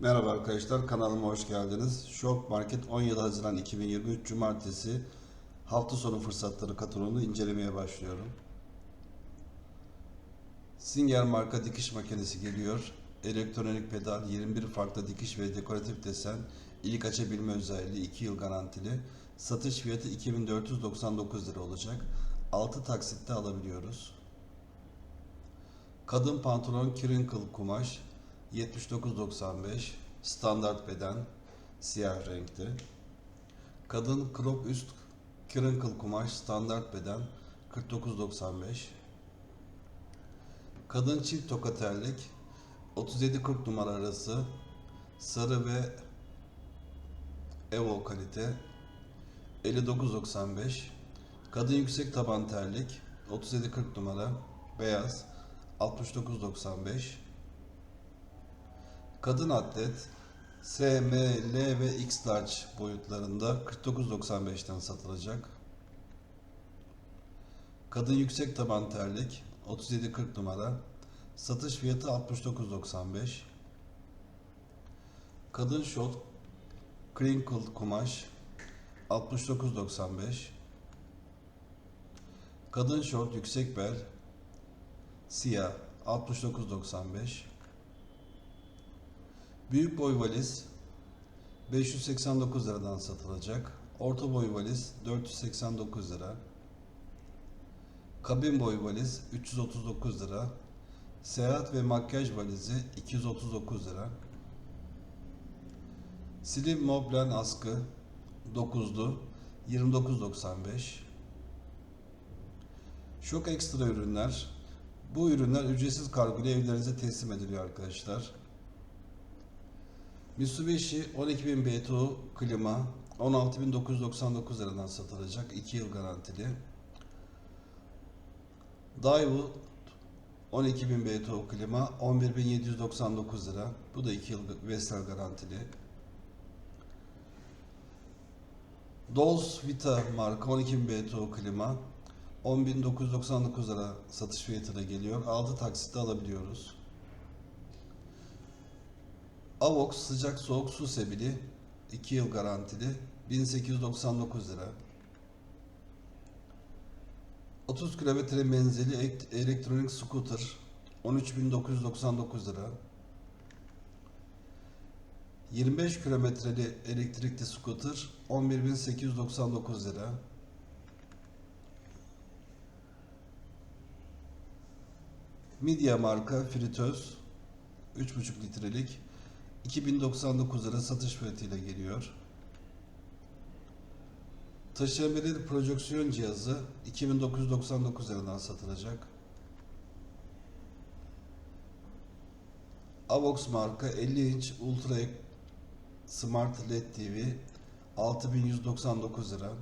Merhaba arkadaşlar, kanalıma hoş geldiniz. Shop Market 17 Haziran 2023 Cumartesi hafta sonu fırsatları katalogunu incelemeye başlıyorum. Singer marka dikiş makinesi geliyor. Elektronik pedal, 21 farklı dikiş ve dekoratif desen, ilik açabilme özelliği, 2 yıl garantili. Satış fiyatı 2499 lira olacak. 6 taksitte alabiliyoruz. Kadın pantolon crinkle kumaş 79.95 standart beden siyah renkte. Kadın crop üst crinkle kumaş standart beden 49.95 Kadın çift toka terlik 37-40 numara arası sarı ve Evo kalite 59.95 Kadın yüksek taban terlik 37-40 numara beyaz 69.95 Kadın atlet S, M, L ve X large boyutlarında 49.95'ten satılacak. Kadın yüksek taban terlik 37.40 numara. Satış fiyatı 69.95. Kadın şort crinkle kumaş 69.95. Kadın şort yüksek bel siyah 69.95. Büyük boy valiz 589 liradan satılacak. Orta boy valiz 489 lira. Kabin boy valiz 339 lira. Seyahat ve makyaj valizi 239 lira. Slim Moblen askı 9'lu 29.95. Şok ekstra ürünler. Bu ürünler ücretsiz kargo ile evlerinize teslim ediliyor arkadaşlar. Mitsubishi 12000 BTU klima 16999 liradan satılacak 2 yıl garantili. Daewoo 12000 BTU klima 11799 lira. Bu da 2 yıl Vestel garantili. Dolls Vita marka 12000 BTU klima 10.999 lira satış fiyatına geliyor. 6 taksitte alabiliyoruz. Avox sıcak soğuk su sebili 2 yıl garantili 1899 lira. 30 kilometre menzili ek- elektronik scooter 13.999 lira. 25 kilometreli elektrikli scooter 11.899 lira. Midya marka fritöz 3.5 litrelik 2099 lira satış fiyatıyla geliyor. Taşınabilir projeksiyon cihazı 2999 liradan satılacak. Avox marka 50 inç Ultra Smart LED TV 6199 lira.